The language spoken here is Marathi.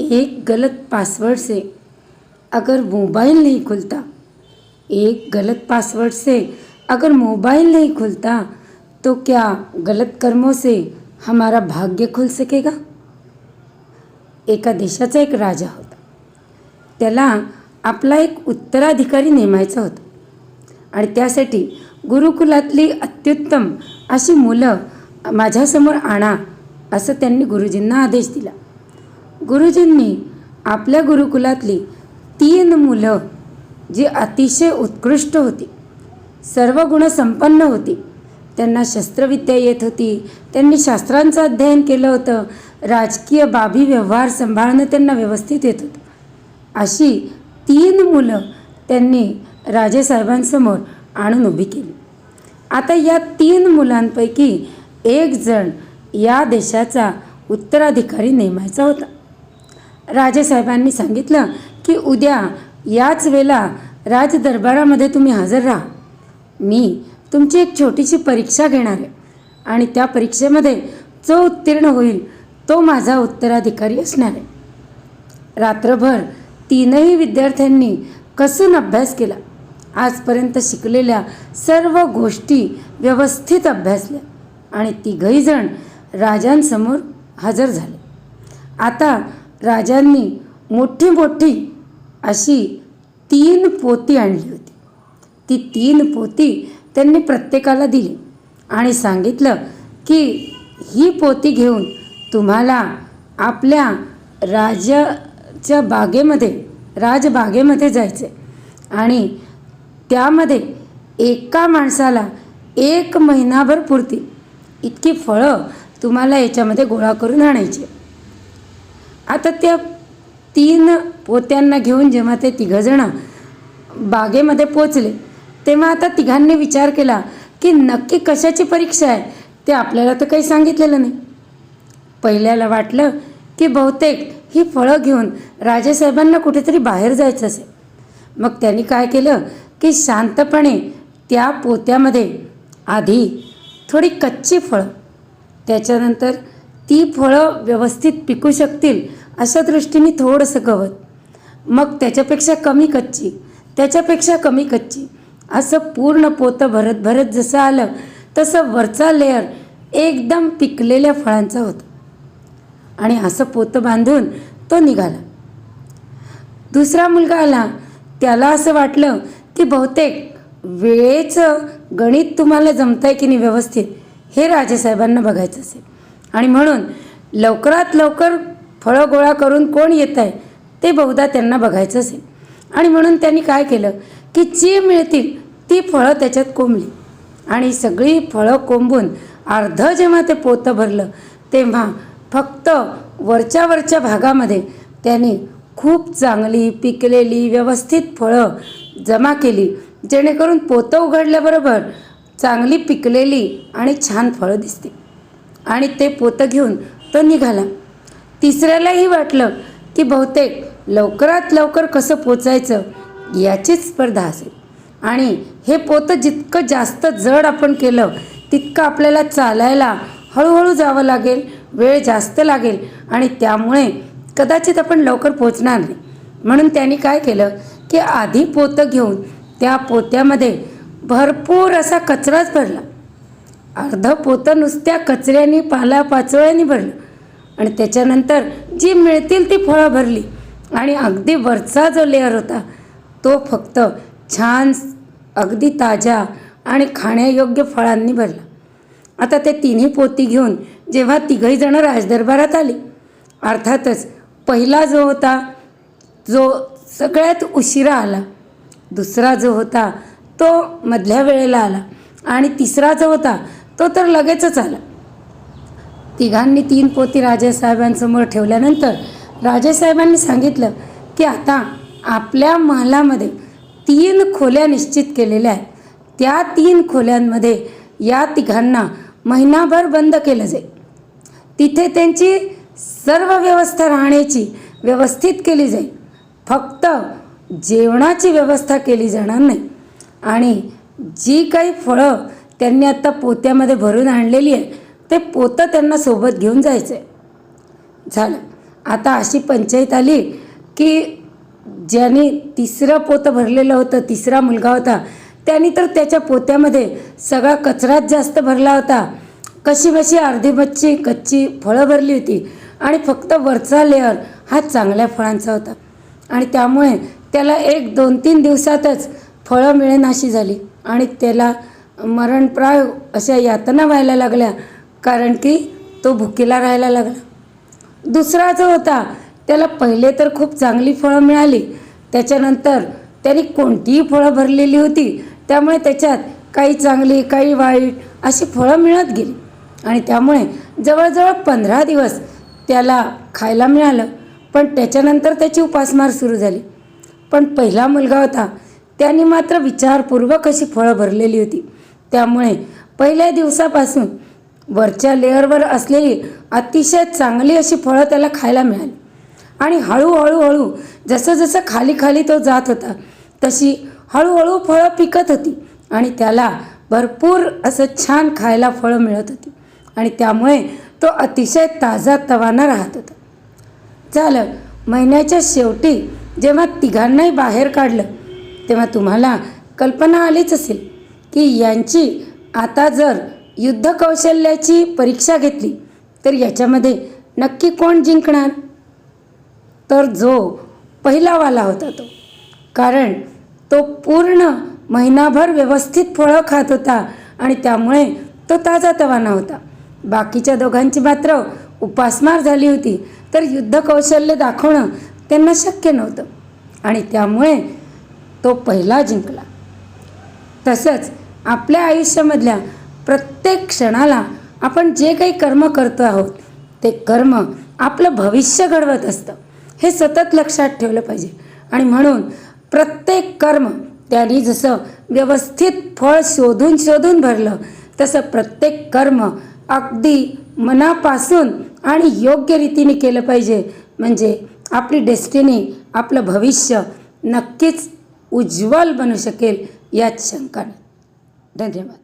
एक गलत पासवर्ड से अगर मोबाइल नहीं खुलता एक गलत पासवर्ड से अगर मोबाइल नहीं खुलता तो क्या गलत कर्मों से हमारा भाग्य खुल सकेगा? एका देशाचा एक राजा होता। त्याला आपला एक उत्तराधिकारी नेमायचा होता. आणि त्यासाठी गुरुकुलातली अत्युत्तम अशी मुलं माझ्यासमोर आणा असं त्यांनी गुरुजींना आदेश दिला. गुरुजींनी आपल्या गुरुकुलातली तीन मुलं जी अतिशय उत्कृष्ट होती सर्व गुणसंपन्न होती. त्यांना शस्त्रविद्या येत होती. त्यांनी शास्त्रांचं अध्ययन केलं होतं. राजकीय बाबी व्यवहार सांभाळणं त्यांना व्यवस्थित येत होतं. अशी तीन मुलं त्यांनी राजेसाहेबांसमोर आणून उभी केली. आता या तीन मुलांपैकी एक जण या देशाचा उत्तराधिकारी नेमायचा होता. राजेसाहेबांनी सांगितलं की उद्या याच वेळेला राजदरबारामध्ये तुम्ही हजर राहा. मी तुमची एक छोटीशी परीक्षा घेणार आहे आणि त्या परीक्षेमध्ये जो उत्तीर्ण होईल तो माझा उत्तराधिकारी असणार आहे. रात्रभर तीनही विद्यार्थ्यांनी कसून अभ्यास केला. आजपर्यंत शिकलेल्या सर्व गोष्टी व्यवस्थित अभ्यासल्या आणि तिघही जण राजांसमोर हजर झाले. आता राजांनी मोठी मोठी अशी तीन पोती आणली होती. ती तीन पोती त्यांनी प्रत्येकाला दिली आणि सांगितलं की ही पोती घेऊन तुम्हाला आपल्या राजाच्या बागेमध्ये राजबागेमध्ये जायचं आहे आणि त्यामध्ये एका माणसाला एक महिनाभर पुरतील इतकी फळं तुम्हाला याच्यामध्ये गोळा करून आणायची आता त्या तीन पोत्यांना घेऊन जेव्हा ते तिघंजणं बागेमध्ये पोचले तेव्हा आता तिघांनी विचार केला की नक्की कशाची परीक्षा आहे? ते आपल्याला तर काही सांगितलेलं नाही. पहिल्याला वाटलं की बहुतेक ही फळं घेऊन राजेसाहेबांना कुठेतरी बाहेर जायचं असेल. मग त्यांनी काय केलं की शांतपणे त्या पोत्यामध्ये आधी थोडी कच्ची फळं त्याच्यानंतर ती फळं व्यवस्थित पिकू शकतील अशा दृष्टीने थोडंसं गवत. मग त्याच्यापेक्षा कमी कच्ची त्याच्यापेक्षा कमी कच्ची. असं पूर्ण पोतं भरत भरत जसं आलं तसं वरचा लेअर एकदम पिकलेल्या फळांचा होता. आणि असं पोतं बांधून तो निघाला. दुसरा मुलगा आला. त्याला असं वाटलं की बहुतेक वेळेचं गणित तुम्हाला जमतंय आहे की नाही व्यवस्थित हे राजेसाहेबांना बघायचं असेल. आणि म्हणून लवकरात लवकर फळं गोळा करून कोण येत आहे ते बहुधा त्यांना बघायचं असेल आणि म्हणून त्यांनी काय केलं की जी मिळतील ती फळं त्याच्यात कोंबली. आणि सगळी फळं कोंबून अर्धं जेव्हा ते पोतं भरलं तेव्हा फक्त वरच्या वरच्या भागामध्ये त्यांनी खूप चांगली पिकलेली व्यवस्थित फळं जमा केली जेणेकरून पोतं उघडल्याबरोबर चांगली पिकलेली आणि छान फळं दिसतील. आणि ते पोतं घेऊन तो निघाला. तिसऱ्यालाही वाटलं की बहुतेक लवकरात लवकर कसं पोचायचं याचीच स्पर्धा असेल. आणि हे पोतं जितकं जास्त जड आपण केलं तितकं आपल्याला चालायला हळूहळू जावं लागेल वेळ जास्त लागेल आणि त्यामुळे कदाचित आपण लवकर पोचणार नाही. म्हणून त्यांनी काय केलं की आधी पोतं घेऊन त्या पोत्यामध्ये भरपूर असा कचराच भरला. अर्धं पोतं नुसत्या कचऱ्याने पालापाचोळ्याने भरलं. आणि त्याच्यानंतर जी मिळतील ती फळं भरली. आणि अगदी वरचा जो लेअर होता तो फक्त छान अगदी ताज्या आणि खाण्यायोग्य फळांनी भरला. आता ते तिन्ही पोती घेऊन जेव्हा तिघही जणं राजदरबारात आली अर्थातच पहिला जो होता जो सगळ्यात उशिरा आला दुसरा जो होता तो मधल्या वेळेला आला. आणि तिसरा जो होता तो तर लगेचच आला. तिघांनी तीन पोती राजेसाहेबांसमोर ठेवल्यानंतर राजेसाहेबांनी सांगितलं की आता आपल्या महालामध्ये तीन खोल्या निश्चित केलेल्या आहेत. त्या तीन खोल्यांमध्ये या तिघांना महिनाभर बंद केलं जाईल. तिथे त्यांची सर्व व्यवस्था राहण्याची व्यवस्थित केली जाईल. फक्त जेवणाची व्यवस्था केली जाणार नाही. आणि जी काही फळं त्यांनी आत्ता पोत्यामध्ये भरून आणलेली आहे. ते पोतं त्यांना सोबत घेऊन जायचं आहे झालं. आता अशी पंचायत आली की ज्याने तिसरं पोतं भरलेलं होतं तिसरा मुलगा होता त्याने तर त्याच्या पोत्यामध्ये सगळा कचराच जास्त भरला होता. कशी बशी अर्धी मच्छी कच्ची फळं भरली होती आणि फक्त वरचा लेअर हा चांगल्या फळांचा होता. आणि त्यामुळे त्याला एक दोन तीन दिवसातच फळं मिळेनाशी झाली आणि त्याला मरणप्राय अशा यातना व्हायला लागल्या कारण की तो भुकेला राहायला लागला. दुसरा जो होता त्याला पहिले तर खूप चांगली फळं मिळाली. त्याच्यानंतर त्याने कोणतीही फळं भरलेली होती त्यामुळे त्याच्यात काही चांगली काही वाईट अशी फळं मिळत गेली. आणि त्यामुळे जवळजवळ पंधरा दिवस त्याला खायला मिळालं पण त्याच्यानंतर त्याची उपासमार सुरू झाली. पण पहिला मुलगा होता त्याने मात्र विचारपूर्वक अशी फळं भरलेली होती. त्यामुळे पहिल्या दिवसापासून वरच्या लेअरवर असलेली अतिशय चांगली अशी फळं त्याला खायला मिळाली. आणि हळूहळू हळू जसं जसं खाली खाली तो जात होता तशी हळूहळू फळं पिकत होती आणि त्याला भरपूर असं छान खायला फळं मिळत होती. आणि त्यामुळे तो अतिशय ताजा तवाना राहत होता. झालं महिन्याच्या शेवटी जेव्हा तिघांनाही बाहेर काढलं तेव्हा तुम्हाला कल्पना आलीच असेल. की यांची आता जर युद्ध कौशल्याची परीक्षा घेतली तर याच्यामध्ये नक्की कोण जिंकणार? तर जो पहिलावाला होता तो. कारण तो पूर्ण महिनाभर व्यवस्थित फळं खात होता आणि त्यामुळे तो ताजा तवाना होता. बाकीच्या दोघांची मात्र उपासमार झाली होती तर युद्ध कौशल्य दाखवणं त्यांना शक्य नव्हतं. आणि त्यामुळे तो पहिला जिंकला. तसंच आपल्या आयुष्यामधल्या प्रत्येक क्षणाला आपण जे काही कर्म करतो आहोत ते कर्म आपलं भविष्य घडवत असतं. हे सतत लक्षात ठेवलं पाहिजे. आणि म्हणून प्रत्येक कर्म त्याने जसं व्यवस्थित फळ शोधून शोधून भरलं तसं प्रत्येक कर्म अगदी मनापासून आणि योग्य रीतीने केलं पाहिजे. म्हणजे आपली डेस्टिनी आपलं भविष्य नक्कीच उज्ज्वल बनू शकेल यात शंका नाही ధన్యవాదాలు